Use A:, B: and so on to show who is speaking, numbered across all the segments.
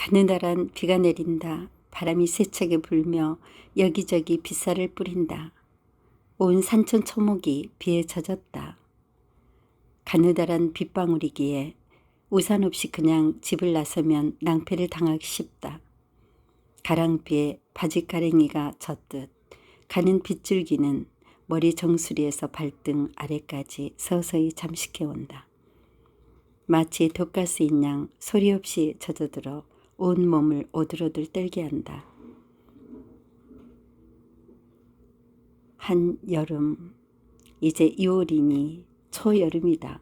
A: 가느다란 비가 내린다. 바람이 세차게 불며 여기저기 빗살을 뿌린다. 온 산천 초목이 비에 젖었다. 가느다란 빗방울이기에 우산 없이 그냥 집을 나서면 낭패를 당하기 쉽다. 가랑비에 바지가랭이가 젖듯 가는 빗줄기는 머리 정수리에서 발등 아래까지 서서히 잠식해 온다. 마치 독가스인 양 소리 없이 젖어들어 온 몸을 오들오들 떨게 한다. 한 여름, 이제 2월이니 초여름이다.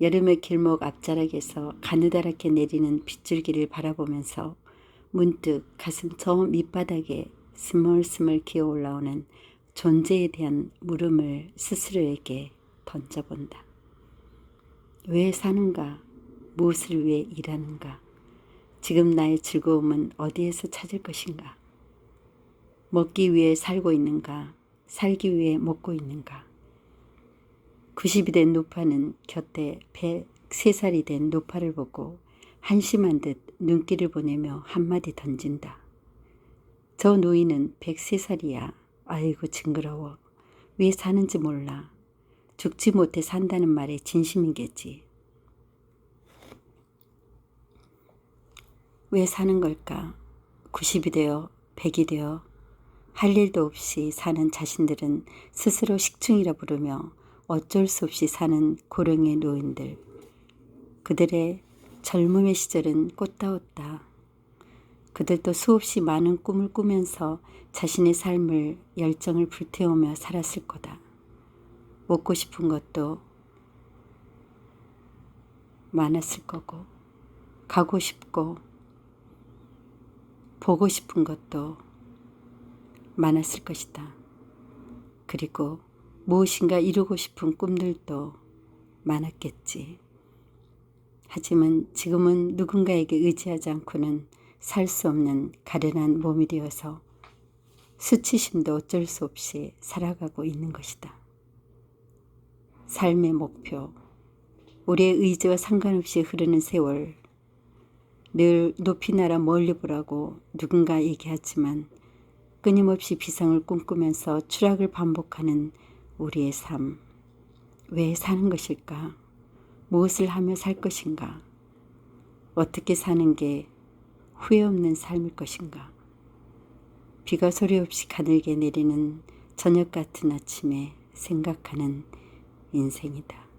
A: 여름의 길목 앞자락에서 가느다랗게 내리는 빗줄기를 바라보면서 문득 가슴 저 밑바닥에 스멀스멀 기어 올라오는 존재에 대한 물음을 스스로에게 던져본다. 왜 사는가? 무엇을 위해 일하는가? 지금 나의 즐거움은 어디에서 찾을 것인가? 먹기 위해 살고 있는가? 살기 위해 먹고 있는가? 90이 된 노파는 곁에 103살이 된 노파를 보고 한심한 듯 눈길을 보내며 한마디 던진다. 저 노인은 103살이야. 아이고 징그러워. 왜 사는지 몰라. 죽지 못해 산다는 말에 진심이겠지. 왜 사는 걸까? 90이 되어 100이 되어 할 일도 없이 사는 자신들은 스스로 식충이라 부르며 어쩔 수 없이 사는 고령의 노인들. 그들의 젊음의 시절은 꽃다웠다. 그들도 수없이 많은 꿈을 꾸면서 자신의 삶을 열정을 불태우며 살았을 거다. 먹고 싶은 것도 많았을 거고, 가고 싶고, 보고 싶은 것도 많았을 것이다. 그리고 무엇인가 이루고 싶은 꿈들도 많았겠지. 하지만 지금은 누군가에게 의지하지 않고는 살 수 없는 가련한 몸이 되어서 수치심도 어쩔 수 없이 살아가고 있는 것이다. 삶의 목표, 우리의 의지와 상관없이 흐르는 세월, 늘 높이 날아 멀리 보라고 누군가 얘기하지만 끊임없이 비상을 꿈꾸면서 추락을 반복하는 우리의 삶. 왜 사는 것일까? 무엇을 하며 살 것인가? 어떻게 사는 게 후회 없는 삶일 것인가? 비가 소리 없이 가늘게 내리는 저녁 같은 아침에 생각하는 인생이다.